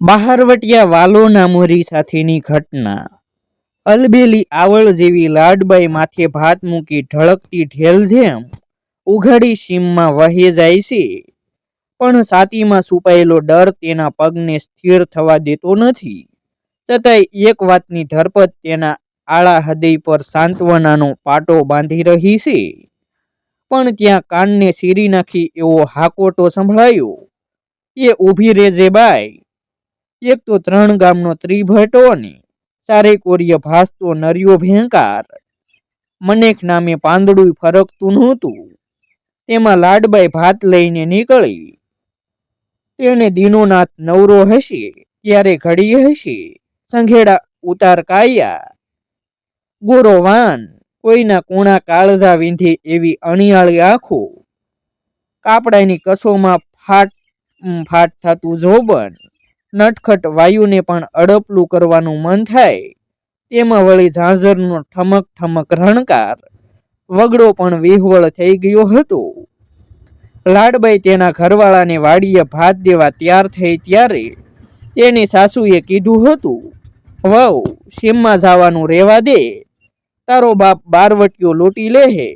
બહારવટિયા વાલોના મોરી સાથેની ઘટના. અલબેલી આવળ જેવી લાડબાઈ માથે ભાત મૂકી ઢળકતી ઢેલ જેમ ઉઘાડી સીમમાં વહી જાય છે. પણ સાતીમાં છુપાયેલો ડર તેના પગને સ્થિર થવા દેતો નથી. છતાંય એક વાતની ધરપત તેના આળા હૃદય પર સાંત્વનાનો પાટો બાંધી રહી છે. પણ ત્યાં કાનને સીરી નાખી એવો હાકોટો સંભળાયો. એ ઊભી રેજે બાઈ. એક તો ત્રણ ગામનો ત્રિભટો ને ચારે કોરિય ભાસતો નરિયો ભેંકાર. મનેક નામે પાંદડું ફરકતું નહોતું. તેમાં લાડબાઈ ભાત લઈને નીકળી. તેને દીનોનાથ નવરો હશે, ત્યારે ઘડી હશે, સંઘેડા ઉતાર કાયા. ગોરો વાન, કોઈના કુણા કાળજા વિંધે એવી અણિયાળી આંખો. કાપડાની કસોમાં ફાટ ફાટ થતું જોબન. નટખટ વાયુને પણ અડપલું કરવાનું મન થાય. તેમાં વળી ઝાંઝરનો ઠમક ઠમક રણકાર. વગડો પણ વિહવળ થઈ ગયો હતો. લાડબાઈ તેના ઘરવાળાને વાડીએ ભાત દેવા તૈયાર થઈ ત્યારે તેની સાસુએ કીધું હતું, વહુ, સીમમાં જવાનું રહેવા દે. તારો બાપ બારવટીઓ લોટી લેહે.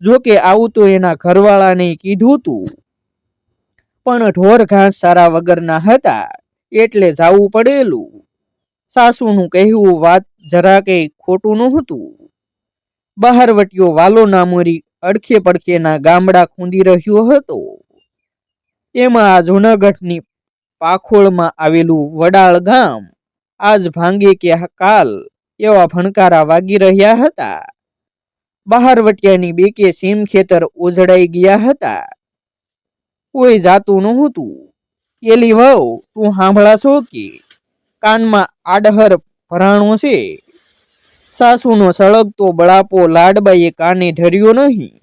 જોકે આવું તો એના ઘરવાળાને કીધું તું. પણ ઢોર ઘાસ સારા વગરના હતા, એટલે જાવું પડેલું. સાસુનું કહેવું વાત જરા જરાકે ખોટું નહોતું. બહારવટીયો વાલો નામોરી અડખે પડખેના ગામડા ખૂંદી રહ્યો હતો. તેમાં આ જૂનાગઢની પાખોળમાં આવેલું વડાળ ગામ આજ ભાંગે કે કાલ એવા ભણકારા વાગી રહ્યા હતા. બહારવટિયાની બેકે સીમ ખેતર ઉજડાઈ ગયા હતા. કોઈ જાતું નહોતું. કેલી વહુ, તું સાંભળાશો કે કાનમાં આડહર ભરાણો છે. સાસુનો સળગતો બળાપો લાડબાઈએ કાને ધર્યો નહીં.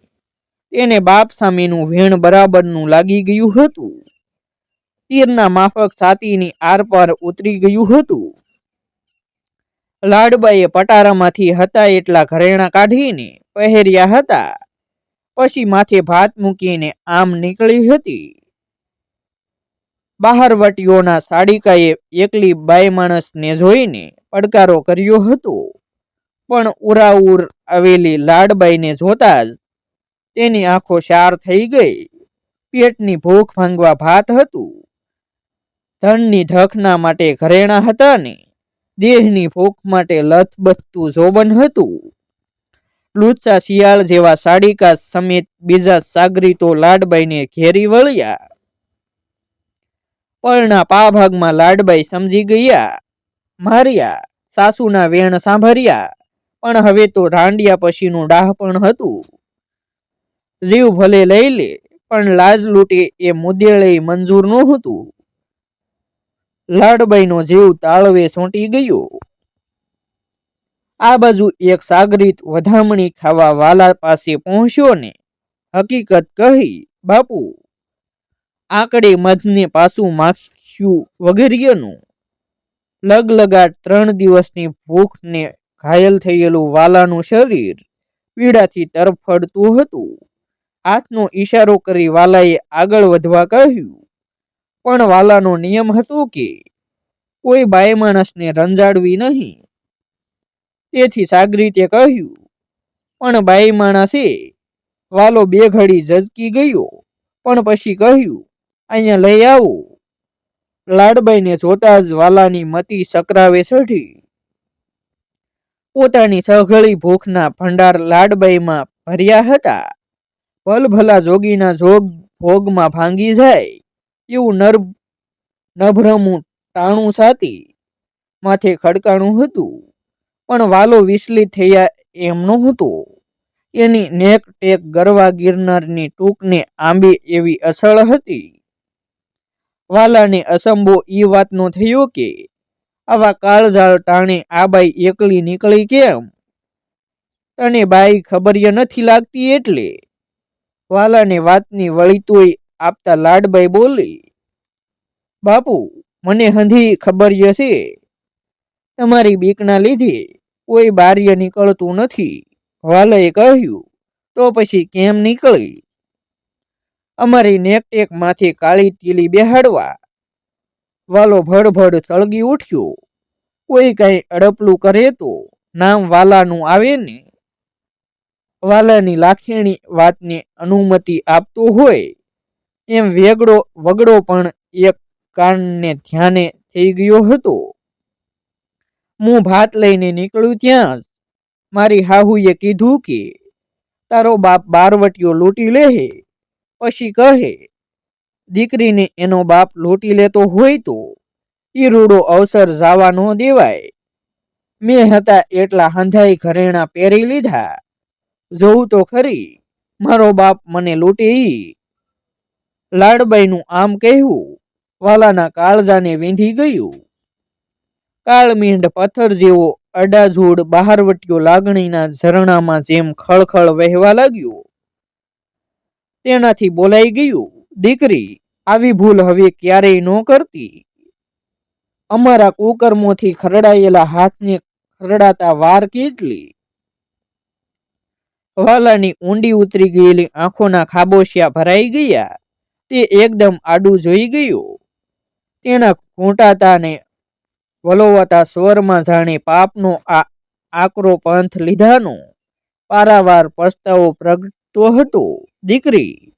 તેને બાપ સામેનું વેણ બરાબરનું લાગી ગયું હતું. તીરના માફક છાતીની આરપાર ઉતરી ગયું હતું. લાડબાઈએ પટારામાંથી હતા એટલા ઘરેણા કાઢીને પહેર્યા હતા. પછી માથે ભાત મૂકીને આમ નીકળી હતી. બહારવટીઓના સાડિકાએ એકલી બાય માણસને જોઈને પડકારો કર્યો હતો. પણ ઉરાઉર આવેલી લાડબાઈને જોતા જ તેની આંખો શાર થઈ ગઈ. પેટની ભૂખ ભાંગવા ભાત હતું. ધનની ધખના માટે ઘરેણા હતા ને, દેહની ભૂખ માટે લથબથતું જોબન હતું. લુચ્ચા શિયાળ જેવા સાડિકા સમેત બીજા સાગરીતો લાડબાઈને ઘેરી વળ્યા. પળના પા ભાગમાં લાડબાઈ સમજી ગયા. માર્યા, સાસુના વેણ સાંભળ્યા, પણ હવે તો રાંડિયા પછીનું ડાહ પણ હતું. જીવ ભલે લઈ લે, પણ લાજ લૂંટે એ મુદ્દેળે મંજૂર નહોતું. લાડબાઈનો જીવ તાળવે સોંટી ગયો. આ બાજુ એક સાગરીત વધામણી ખાવા વાલા પાસે પહોંચ્યો ને હકીકત કહી, બાપુ, આંકડે મધને પાછું માખ્યું વગેરેનું. લગલગાટ ત્રણ દિવસની ભૂખને ઘાયલ થયેલું વાલાનું શરીર પીડાથી તરફડતું હતું. હાથનો ઈશારો કરી વાલાએ આગળ વધવા કહ્યું, પણ વાલાનો નિયમ હતો કે કોઈ બાય માણસને રંજાડવી નહીં. તેથી સાગરીતે કહ્યું, પણ બાઈ માણસે વાલો બે ઘડી ઝજકી ગયો. પણ પછી કહ્યું, અહીંયા લઈ આવો. લાડબાઈને જોતા જ વાલાની મતી સકરાવે ચઢી. પોતાની સઘળી ભૂખના ભંડાર લાડબાઈમાં ભર્યા હતા. ભલભલા જોગીના જોગ ભોગમાં ભાંગી જાય એવું નર નભરમું ટાણું સાતી માથે ખડકાણું હતું. પણ વાલો વિસલી થયા એમનું હતું એની નેક ટેક ગરવા ગિરનારની ટૂંકને આંબી એવી અસળ હતી. વાલાને અસંભો એ વાતનો થયો કે, આવા કાળઝાળ ટાણે આ બાઈ એકલી નીકળી કેમ? તને બાઈ ખબરિય નથી લાગતી એટલે. વાલાને વાતની વળીતોય આપતા લાડબાઈ બોલી, બાપુ, મને હંધી ખબરિય છે. તમારી બીકના લીધે કોઈ બાર્ય નીકળતું નથી. વાલાએ કહ્યું, તો પછી કેમ નીકળી? અમારી નેકટેકમાંથી કાળી ટીલી બેહાડવા. વાલો ભડભડ સળગી ઉઠ્યો. કોઈ કઈ અડપલું કરે તો નામ વાલાનું આવે ને. વાલાની લાખેણી વાતને અનુમતિ આપતો હોય, એમ વેગડો વગડો પણ એક કાનને ધ્યાને થઈ ગયો હતો. હું ભાત લઈને નીકળ્યું ત્યાં મારી હાહુએ કીધું કે, તારો બાપ બારવટીઓ લૂંટી લેહે, પછી કહે, દીકરીને એનો બાપ લૂંટી લેતો હોય તો, ઈ રૂડો અવસર જાવા ન દેવાય. મેં હતા એટલા હંધાઈ ઘરેણા પહેરી લીધા. જોઉં તો ખરી, મારો બાપ મને લૂંટે લાડબાઈનું આમ કહેવું, વાલાના કાળજાને વીંધી ગયું. કાળમીંડ પથ્થર જેવો અડાજોડ બહારવટ્યો લાગણીના ઝરણામાં જેમ ખળખળ વહેવા લાગ્યો. તેનાથી બોલાઈ ગયું, દીકરી, આવી ભૂલ હવે ક્યારેય ન કરતી. અમારા કુકર્મોથી ખરડાયેલા હાથને ખરડાતા વાર કેટલી? વાલાની ઊંડી ઉતરી ગયેલી આંખોના ખાબોશિયા ભરાઈ ગયા. તે એકદમ આડું જોઈ ગયો. તેના ઘૂંટાતાને વલોવાતા સ્વરમાં જાણે પાપનો આ આકરો પંથ લીધાનો. પારાવાર પસ્તાવો પ્રગટતો હતો. દીકરી,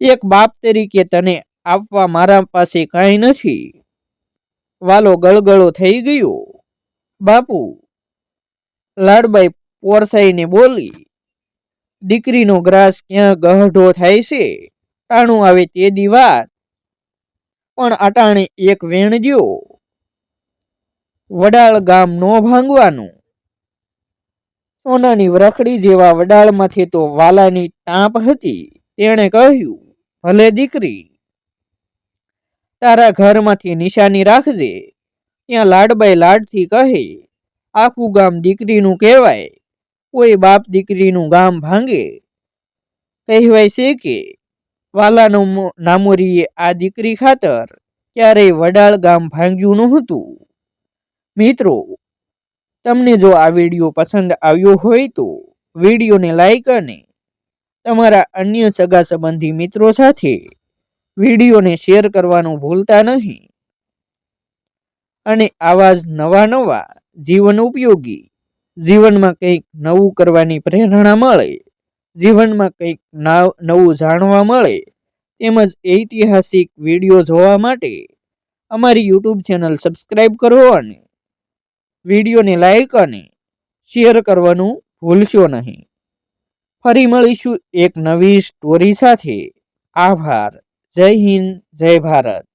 એક બાપ તરીકે તને આપવા મારા પાસે કાંઈ નથી. વાલો ગળગળો થઈ ગયો. બાપુ, લાડબાઈ પોરસાઈને બોલી, દીકરીનો ગ્રાસ ક્યાં ગહઢો થાય છે? ટાણું આવે તે દી વાત પણ અટાણે એક વેણ દ્યો. વડાળ ગામ નો ભાંગવાનું. સોનાની વરખડી જેવા વડાળમાંથી તો વાલાની ટાંપ હતી, તેણે કહ્યું, ભલે દીકરી, તારા ઘરમાંથી નિશાની રાખજે. ત્યાં લાડબાઈ લાડથી કહે, આખું ગામ દીકરીનું કહેવાય, કોઈ બાપ દીકરીનું ગામ ભાંગે. કહેવાય છે કે, વાલાનો નામોરીએ આ દીકરી ખાતર ક્યારેય વડાળ ગામ ભાંગ્યું નહોતું. મિત્રો, તમને જો આ વીડિયો પસંદ આવ્યો હોય તો વિડીયોને લાઈક અને તમારા અન્ય સગા સંબંધી મિત્રો સાથે વિડીયોને શેર કરવાનું ભૂલતા નહીં. અને આવા જ નવા નવા જીવન ઉપયોગી, જીવનમાં કંઈક નવું કરવાની પ્રેરણા મળે, જીવનમાં કંઈક નવું જાણવા મળે, તેમજ ઐતિહાસિક વીડિયો જોવા માટે અમારી યુટ્યુબ ચેનલ સબસ્ક્રાઈબ કરો અને વિડીયોને લાઈક અને શેર કરવાનું ભૂલશો નહીં. ફરી મળીશું એક નવી સ્ટોરી સાથે. આભાર. જય હિન્દ, જય ભારત.